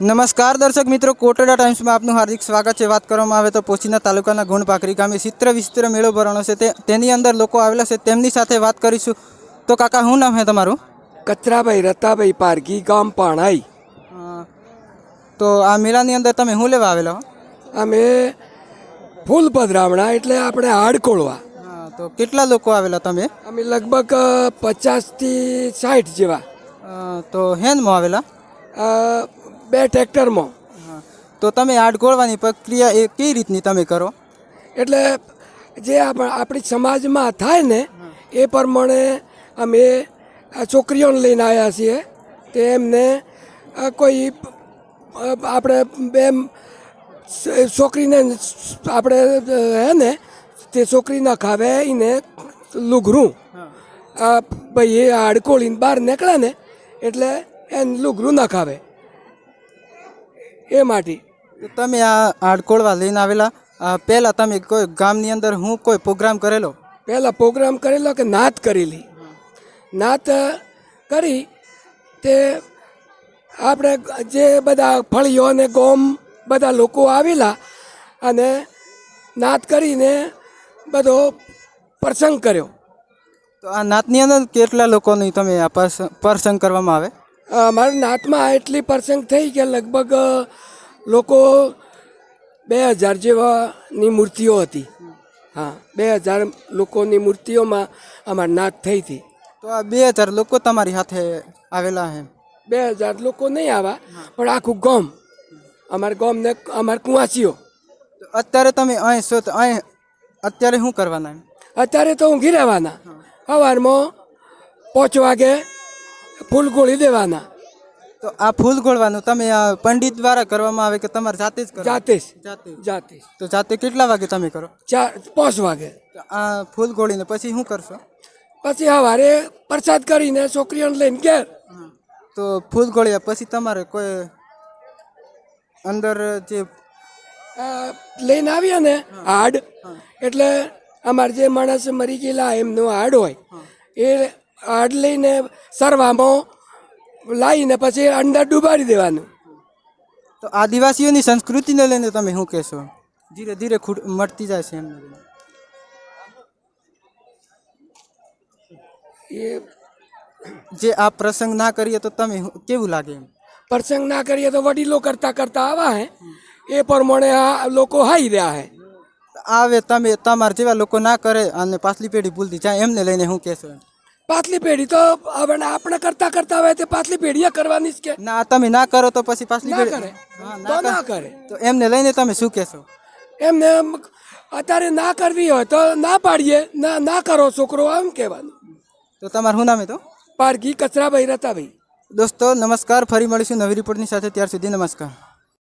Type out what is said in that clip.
નમસ્કાર દર્શક મિત્રો કોટડા ટાઈમ્સમાં આપનું હાર્દિક સ્વાગત છે. વાત કરવામાં આવે તો પોચીના તાલુકાના ગુણપાખરી ગામે ચિત્ર વિચિત્ર મેળો ભરણો છે. તે તેની અંદર લોકો આવેલા છે. તેમની સાથે વાત કરીશું. તો કાકા શું નામ છે તમારું? કચરાભાઈ રતાભાઈ પારગી ગામ પાણાઈ. તો આ મેળાની અંદર તમે શું લેવા આવેલા અમે ફૂલ પધરામણા એટલે આપણે હાડકોળવા. તો કેટલા લોકો આવેલા તમે? અમે લગભગ પચાસથી સાઠ જેવા. તો હેનમાં આવેલા? બે ટ્રેક્ટરમાં. તો તમે આડ ગોળવાની પ્રક્રિયા એ કઈ રીતની તમે કરો? એટલે જે આપ- આપણી સમાજમાં થાય ને એ પ્રમાણે અમે આ છોકરીઓને લઈને આવ્યા છીએ. તે એમને કોઈ આપણે બે છોકરીને આપણે હે ને તે છોકરી ન ખાવે એને લુઘરું ભાઈ એ હાડકોળીને બહાર નીકળે ને એટલે એને લુઘરું ન ખાવે. એ માટે. તમે આ આડકોળવા લઈને આવેલા. પહેલાં તમે કોઈ ગામની અંદર હું કોઈ પ્રોગ્રામ કરેલો? પહેલાં પ્રોગ્રામ કરેલો કે નાત કરેલી? નાત કરી તે આપણે જે બધા ફળીઓ અને ગોમ બધા લોકો આવેલા અને નાત કરીને બધો પ્રસંગ કર્યો. તો આ નાતની અંદર કેટલા લોકોની તમે આ પ્રસંગ કરવામાં આવે? અમારા નાતમાં એટલી પ્રસંગ થઈ કે લગભગ લોકો બે હજાર જેવાની મૂર્તિઓ હતી. હા બે હજાર લોકોની મૂર્તિઓમાં અમારી નાત થઈ હતી. તો આ બે હજાર લોકો તમારી સાથે આવેલા છે બે હજાર લોકો નહીં આવા પણ આખું ગામ અમારા ગામને અમારા કુવાસીઓ. અત્યારે તમે અહીં છો તો અહીં અત્યારે શું કરવાના અત્યારે તો ઊંઘી રહેવાના. સવારમાં પાંચ વાગે ફૂલ ગોળી દેવાના. તો આ ફૂલ ગોળવાનું તમે આ પંડિત દ્વારા કરવામાં આવે કે તમારે જાતે જ કરો? જાતે જ. જાતે જાતે તો જાતે કેટલા વાગે તમે કરો? ચાર પાંચ વાગે. તો આ ફૂલ ગોળીને પછી શું કરશો? પછી સવારે પ્રસાદ કરીને છોકરીઓને લઈને ઘેર. તો ફૂલ ગોળ્યા પછી તમારે કોઈ અંદર જે લઈને આવીએ ને હાડ એટલે અમારે જે માણસ મરી ગયેલા એમનું હાડ હોય એ હાડ લઈને સરવામાં લાવીને પછી અંદર ડૂબાડી દેવાનું. તો આદિવાસીઓની સંસ્કૃતિને લઈને તમે શું કહેશો? ધીરે ધીરે ખૂટ મળતી જાય છે એમને. એ જે આ પ્રસંગ ના કરીએ તો તમે કેવું લાગે એમ? પ્રસંગ ના કરીએ તો વડીલો કરતા કરતા આવા હે. એ પ્રમાણે આ લોકો હાઈ રહ્યા હે. આવે તમે તમારા જેવા લોકો ના કરે અને પાછલી પેઢી ભૂલતી જાય એમને લઈને શું કહેશો એમ? પાછલી પેઢી તો હવે આપણે કરતા કરતા હોય તે પાછલી પેઢીએ કરવાની જ કે. ના તમે ના કરો તો પછી પાછલી પેઢી કરે. તો ના કરે. તો એમને લઈને તમે શું કહેશો? એમને એમ અત્યારે ના કરવી હોય તો ના પાડીએ. ના ના કરો છોકરો આમ કહેવાનું. તો તમારું શું નામ તો પારકી કચરાભાઈ રતાભાઈ. દોસ્તો નમસ્કાર. ફરી મળીશું નવી રિપોર્ટની સાથે. ત્યાર સુધી નમસ્કાર.